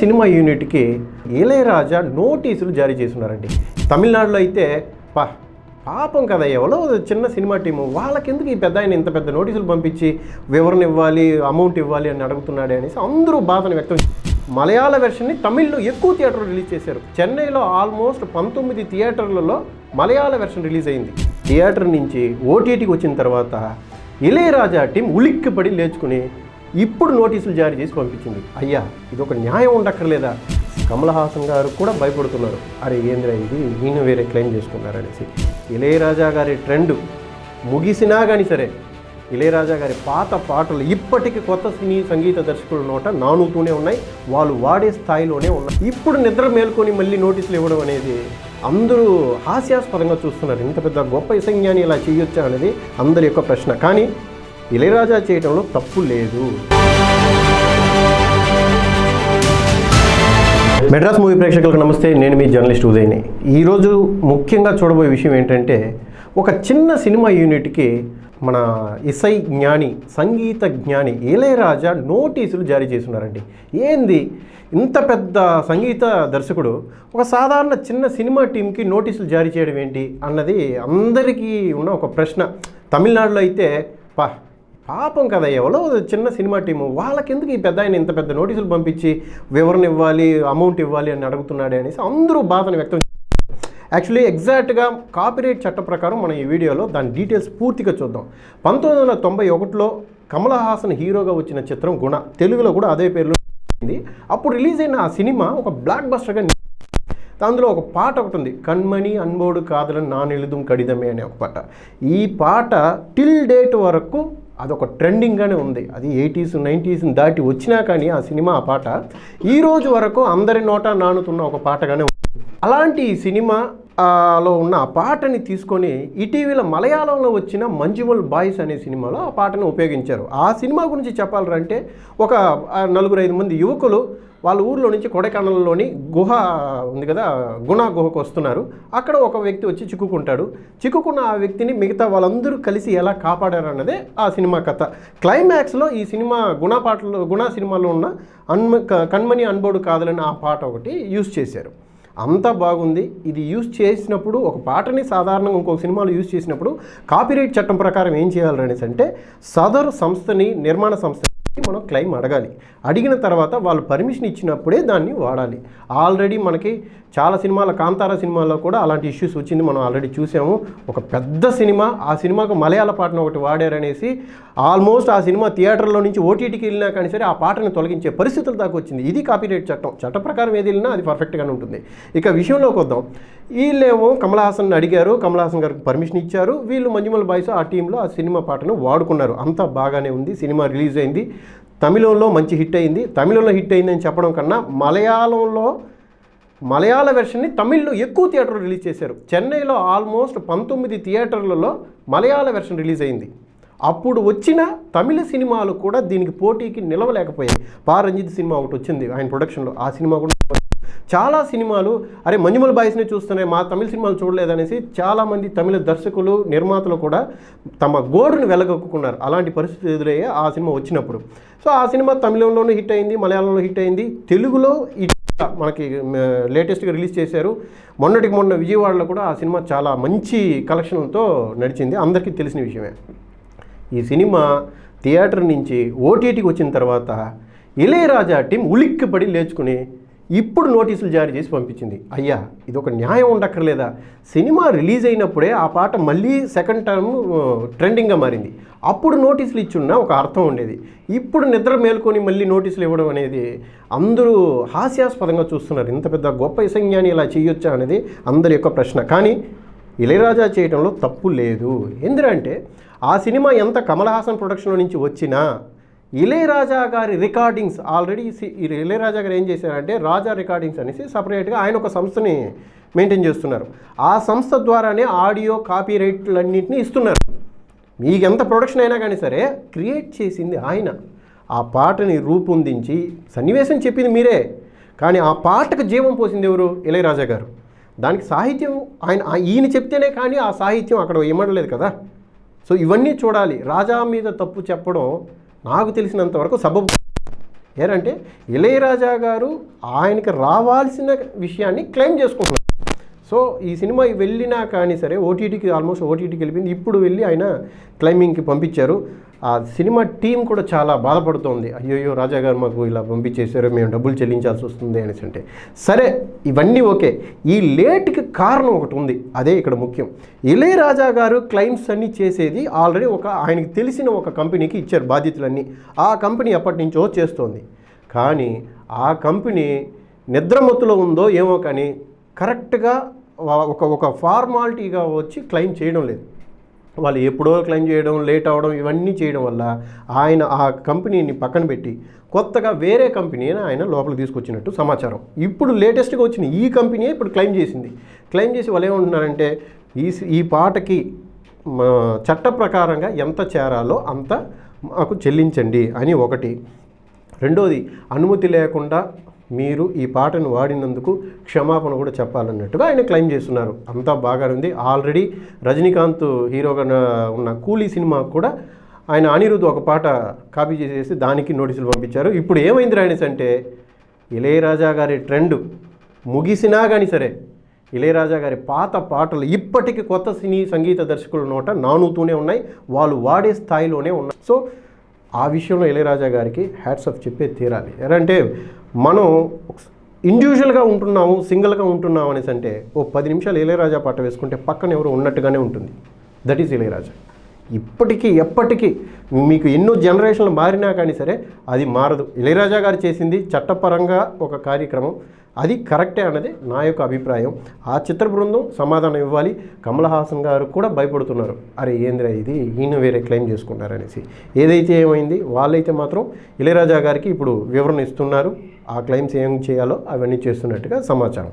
Cinema యూనిట్కి ఇళయరాజా నోటీసులు జారీ చేస్తున్నారండి. తమిళనాడులో అయితే పా పాపం కదా ఎవరో చిన్న సినిమా టీము వాళ్ళకెందుకు ఈ పెద్ద ఆయన ఇంత పెద్ద నోటీసులు పంపించి వివరణ ఇవ్వాలి అమౌంట్ ఇవ్వాలి అని అడుగుతున్నాడే అనేసి అందరూ బాధను వ్యక్తం మలయాళ వెర్షన్ని తమిళ్ళో ఎక్కువ థియేటర్లు రిలీజ్ చేశారు. చెన్నైలో ఆల్మోస్ట్ పంతొమ్మిది థియేటర్లలో మలయాళ వెర్షన్ రిలీజ్ అయింది. థియేటర్ నుంచి ఓటీటీకి వచ్చిన తర్వాత ఇళయరాజా టీం ఉలిక్కిపడి లేచుకుని ఇప్పుడు నోటీసులు జారీ చేసి పంపించింది. అయ్యా ఇది ఒక న్యాయం ఉండక్కర్లేదా? కమల్ హాసన్ గారు కూడా భయపడుతున్నారు. అరే ఏంద్రా ఇది? ఈయన వేరే క్లెయిమ్ చేసుకున్నారనేసి. ఇళయరాజా గారి ట్రెండ్ ముగిసినా కానీ సరే ఇళయరాజా గారి పాత పాటలు ఇప్పటికీ కొత్త సినీ సంగీత దర్శకుల నోట నానుతూనే ఉన్నాయి. వాళ్ళు వాడే స్థాయిలోనే ఉన్నాయి. ఇప్పుడు నిద్ర మేల్కొని మళ్ళీ నోటీసులు ఇవ్వడం అనేది అందరూ హాస్యాస్పదంగా చూస్తున్నారు. ఇంత పెద్ద గొప్ప ఇసంజ్ఞాని ఇలా చేయొచ్చా అనేది అందరి యొక్క ప్రశ్న. కానీ ఇళయరాజా చేయడంలో తప్పు లేదు. మెడ్రాస్ మూవీ ప్రేక్షకులకు నమస్తే నేను మీ జర్నలిస్ట్ ఉదయని. ఈరోజు ముఖ్యంగా చూడబోయే విషయం ఏంటంటే ఒక చిన్న సినిమా యూనిట్కి మన ఇసై జ్ఞాని సంగీత జ్ఞాని ఇళయరాజా నోటీసులు జారీ చేస్తున్నారండి. ఏంది? ఇంత పెద్ద సంగీత దర్శకుడు ఒక సాధారణ చిన్న సినిమా టీంకి నోటీసులు జారీ చేయడం ఏంటి అన్నది అందరికీ ఉన్న ఒక ప్రశ్న. తమిళనాడులో అయితే పా పాపం కదా ఎవరో చిన్న సినిమా టీము వాళ్ళకెందుకు ఈ పెద్ద ఆయన ఇంత పెద్ద నోటీసులు పంపించి వివరణ ఇవ్వాలి అమౌంట్ ఇవ్వాలి అని అడుగుతున్నాడే అనేసి అందరూ బాధను వ్యక్తం చేశారు. యాక్చువల్లీ ఎగ్జాక్ట్గా కాపీరైట్ చట్ట ప్రకారం మనం ఈ వీడియోలో దాని డీటెయిల్స్ పూర్తిగా చూద్దాం పంతొమ్మిది వందల తొంభై ఒకటిలో కమల్ హాసన్ హీరోగా వచ్చిన చిత్రం గుణ తెలుగులో కూడా అదే పేరులో ఉంది. అప్పుడు రిలీజ్ అయిన ఆ సినిమా ఒక బ్లాక్ బస్టర్గా అందులో ఒక పాట ఒకటి ఉంది కణ్మణి అన్బోడు కాదలని నానెలుదుం కడిదమే అనే ఒక పాట ఈ పాట టిల్ డేట్ వరకు అదొక ట్రెండింగ్గానే ఉంది. అది ఎయిటీస్ నైంటీస్ దాటి వచ్చినా కానీ ఆ సినిమా ఆ పాట ఈ రోజు వరకు అందరి నోట నానుతున్న ఒక పాటగానే అలాంటి ఈ సినిమా లో ఉన్న ఆ పాటని తీసుకొని ఇటీవల మలయాళంలో వచ్చిన మంజుమల్ బాయ్స్ అనే సినిమాలో ఆ పాటను ఉపయోగించారు. ఆ సినిమా గురించి చెప్పాలంటే ఒక నలుగురు ఐదు మంది యువకులు వాళ్ళ ఊర్లో నుంచి కొడైకెనాల్లోని గుహ ఉంది కదా గుణ గుహకు వస్తున్నారు. అక్కడ ఒక వ్యక్తి వచ్చి చిక్కుకుంటాడు. చిక్కుకున్న ఆ వ్యక్తిని మిగతా వాళ్ళందరూ కలిసి ఎలా కాపాడారు అన్నదే ఆ సినిమా కథ. క్లైమాక్స్లో ఈ సినిమా గుణ పాటలో గుణ సినిమాలో ఉన్న అన్మ కణ్మణి అన్బోడు కాదలని ఆ పాట ఒకటి యూజ్ చేశారు. అంతా బాగుంది. ఇది యూజ్ చేసినప్పుడు ఒక పాటని సాధారణంగా ఇంకొక సినిమాలో యూజ్ చేసినప్పుడు కాపీరైట్ చట్టం ప్రకారం ఏం చేయాలి అనేసి అంటే సదరు సంస్థని నిర్మాణ సంస్థ మనం క్లెయిమ్ అడగాలి. అడిగిన తర్వాత వాళ్ళు పర్మిషన్ ఇచ్చినప్పుడే దాన్ని వాడాలి. ఆల్రెడీ మనకి చాలా సినిమాల కాంతార సినిమాలో కూడా అలాంటి ఇష్యూస్ వచ్చింది. మనం ఆల్రెడీ చూసాము. ఒక పెద్ద సినిమా ఆ సినిమాకు మలయాళ పాటను ఒకటి వాడారనేసి ఆల్మోస్ట్ ఆ సినిమా థియేటర్లో నుంచి ఓటీటీకి వెళ్ళినా కానీ సరే ఆ పాటను తొలగించే పరిస్థితుల దాకా వచ్చింది. ఇది కాపీరైట్ చట్టం. చట్ట ప్రకారం ఏది వెళ్ళినా అది పర్ఫెక్ట్గానే ఉంటుంది. ఇక విషయంలోకి వద్దాం. వీళ్ళేమో కమల్ హాసన్ అడిగారు కమల్ హాసన్ గారికి పర్మిషన్ ఇచ్చారు. వీళ్ళు మంజుమల్ బాయ్స్ ఆ టీంలో ఆ సినిమా పాటను వాడుకున్నారు. అంతా బాగానే ఉంది సినిమా రిలీజ్ అయింది. తమిళంలో మంచి హిట్ అయింది. తమిళంలో హిట్ అయిందని చెప్పడం కన్నా మలయాళంలో మలయాళ వెర్షన్ని తమిళ్ళో ఎక్కువ థియేటర్లు రిలీజ్ చేశారు. చెన్నైలో ఆల్మోస్ట్ పంతొమ్మిది థియేటర్లలో మలయాళ వెర్షన్ రిలీజ్ అయింది. అప్పుడు వచ్చిన తమిళ సినిమాలు కూడా దీనికి పోటీకి నిలవలేకపోయాయి. పా రంజిత్ సినిమా ఒకటి వచ్చింది ఆయన ప్రొడక్షన్లో ఆ సినిమా కూడా చాలా సినిమాలు అరే మంజుమల్ బాయ్స్ని చూస్తున్నాయి మా తమిళ సినిమాలు చూడలేదనేసి చాలామంది తమిళ దర్శకులు నిర్మాతలు కూడా తమ గోడును వెలగొక్కున్నారు అలాంటి పరిస్థితి ఎదురయ్యే ఆ సినిమా వచ్చినప్పుడు. సో ఆ సినిమా తమిళంలోనూ హిట్ అయింది మలయాళంలో హిట్ అయింది. తెలుగులో మనకి లేటెస్ట్గా రిలీజ్ చేశారు. మొన్నటికి మొన్న విజయవాడలో కూడా ఆ సినిమా చాలా మంచి కలెక్షన్లతో నడిచింది. అందరికీ తెలిసిన విషయమే. ఈ సినిమా థియేటర్ నుంచి ఓటీటీకి వచ్చిన తర్వాత ఇళయరాజా టీం ఉలిక్కిపడి లేచుకుని ఇప్పుడు నోటీసులు జారీ చేసి పంపించింది. అయ్యా ఇది ఒక న్యాయం ఉండక్కర్లేదా? సినిమా రిలీజ్ అయినప్పుడే ఆ పాట మళ్ళీ సెకండ్ టర్మ్ ట్రెండింగ్గా మారింది. అప్పుడు నోటీసులు ఇచ్చున్నా ఒక అర్థం ఉండేది. ఇప్పుడు నిద్ర మేల్కొని మళ్ళీ నోటీసులు ఇవ్వడం అనేది అందరూ హాస్యాస్పదంగా చూస్తున్నారు. ఇంత పెద్ద గొప్ప ఇసంజ్ఞాని ఇలా చేయొచ్చా అనేది అందరి యొక్క ప్రశ్న. కానీ ఇళయరాజా చేయడంలో తప్పు లేదు. ఎందుకంటే ఆ సినిమా ఎంత కమల్ హాసన్ ప్రొడక్షన్లో నుంచి వచ్చినా ఇళయరాజా గారి రికార్డింగ్స్ ఆల్రెడీ ఇళయరాజా గారు ఏం చేశారంటే రాజా రికార్డింగ్స్ అనేసి సపరేట్గా ఆయన ఒక సంస్థని మెయింటైన్ చేస్తున్నారు. ఆ సంస్థ ద్వారానే ఆడియో కాపీ రైట్లన్నింటినీ ఇస్తున్నారు. మీకు ఎంత ప్రొడక్షన్ అయినా కానీ సరే క్రియేట్ చేసింది ఆయన. ఆ పాటని రూపొందించి సన్నివేశం చెప్పింది మీరే. కానీ ఆ పాటకు జీవం పోసింది ఎవరు? ఇళయరాజా గారు. దానికి సాహిత్యం ఆయన ఈయన చెప్తేనే కానీ ఆ సాహిత్యం అక్కడ ఇమ్మడలేదు కదా. సో ఇవన్నీ చూడాలి. రాజా మీద తప్పు చెప్పడం నాకు తెలిసినంత వరకు సబబు. ఏంటంటే ఇళయరాజా గారు ఆయనకి రావాల్సిన విషయాన్ని క్లెయిమ్ చేసుకుంటున్నారు. సో ఈ సినిమా వెళ్ళినా కానీ సరే ఓటీటీకి ఆల్మోస్ట్ ఓటీటీకి వెళ్ళిపోయింది. ఇప్పుడు వెళ్ళి ఆయన క్లైమింగ్కి పంపించారు. ఆ సినిమా టీం కూడా చాలా బాధపడుతోంది. అయ్యో రాజా గారు మాకు ఇలా పంపించేశారు మేము డబ్బులు చెల్లించాల్సి వస్తుంది అనేసి అంటే. సరే ఇవన్నీ ఓకే. ఈ లేట్కి కారణం ఒకటి ఉంది. అదే ఇక్కడ ముఖ్యం. ఇళయరాజా గారు క్లైమ్స్ అన్నీ చేసేది ఆల్రెడీ ఒక ఆయనకి తెలిసిన ఒక కంపెనీకి ఇచ్చారు బాధ్యతలన్నీ. ఆ కంపెనీ ఎప్పటి నుంచో చేస్తోంది. కానీ ఆ కంపెనీ నిద్రమత్తులో ఉందో ఏమో కానీ కరెక్ట్గా ఒక ఒక ఫార్మాలిటీగా వచ్చి క్లెయిమ్ చేయడం లేదు. వాళ్ళు ఎప్పుడో క్లెయిమ్ చేయడం లేట్ అవడం ఇవన్నీ చేయడం వల్ల ఆయన ఆ కంపెనీని పక్కన పెట్టి కొత్తగా వేరే కంపెనీని ఆయన లోపలికి తీసుకొచ్చినట్టు సమాచారం. ఇప్పుడు లేటెస్ట్గా వచ్చిన ఈ కంపెనీ ఇప్పుడు క్లెయిమ్ చేసింది. క్లెయిమ్ చేసి వాళ్ళు ఏమంటున్నారంటే ఈ ఈ పాటకి మా చట్ట ప్రకారంగా ఎంత చేరాలో అంత మాకు చెల్లించండి అని ఒకటి. రెండోది అనుమతి లేకుండా మీరు ఈ పాటను వాడినందుకు క్షమాపణ కూడా చెప్పాలన్నట్టుగా ఆయన క్లెయిమ్ చేస్తున్నారు. అంతా బాగానే ఉంది ఆల్రెడీ రజనీకాంత్ హీరోగా ఉన్న కూలీ సినిమా కూడా ఆయన అనిరుద్ధ్ ఒక పాట కాపీ చేసేసి దానికి నోటీసులు పంపించారు. ఇప్పుడు ఏమైంది రాణిస్ అంటే ఇళయరాజా గారి ట్రెండ్ ముగిసినా కానీ సరే ఇళయరాజా గారి పాత పాటలు ఇప్పటికీ కొత్త సినీ సంగీత దర్శకుల నోట నానుతూనే ఉన్నాయి. వాళ్ళు వాడే స్థాయిలోనే ఉన్నాయి. సో ఆ విషయంలో ఇళయరాజా గారికి హ్యాట్స్ ఆఫ్ చెప్పే తీరాలి. ఎలా అంటే మనం ఇండివిజువల్గా ఉంటున్నాము సింగిల్గా ఉంటున్నాము అనేసి అంటే ఓ పది నిమిషాలు ఇళయరాజా పాట వేసుకుంటే పక్కన ఎవరు ఉన్నట్టుగానే ఉంటుంది. That is Ilaiyaraaja. ఇప్పటికీ ఎప్పటికీ మీకు ఎన్నో జనరేషన్లు మారినా కానీ సరే అది మారదు. ఇళయరాజా గారు చేసింది చట్టపరంగా ఒక కార్యక్రమం. అది కరెక్టే అన్నది నా యొక్క అభిప్రాయం. ఆ చిత్ర బృందం సమాధానం ఇవ్వాలి. కమల్ హాసన్ గారు కూడా భయపడుతున్నారు. అరే ఏంద్రా ఇది? ఈయన వేరే క్లెయిమ్ చేసుకున్నారనేసి ఏదైతే ఏమైంది వాళ్ళైతే మాత్రం ఇళయరాజా గారికి ఇప్పుడు వివరణ ఇస్తున్నారు. ఆ క్లెయిమ్స్ ఏం చేయాలో అవన్నీ చేస్తున్నట్టుగా సమాచారం.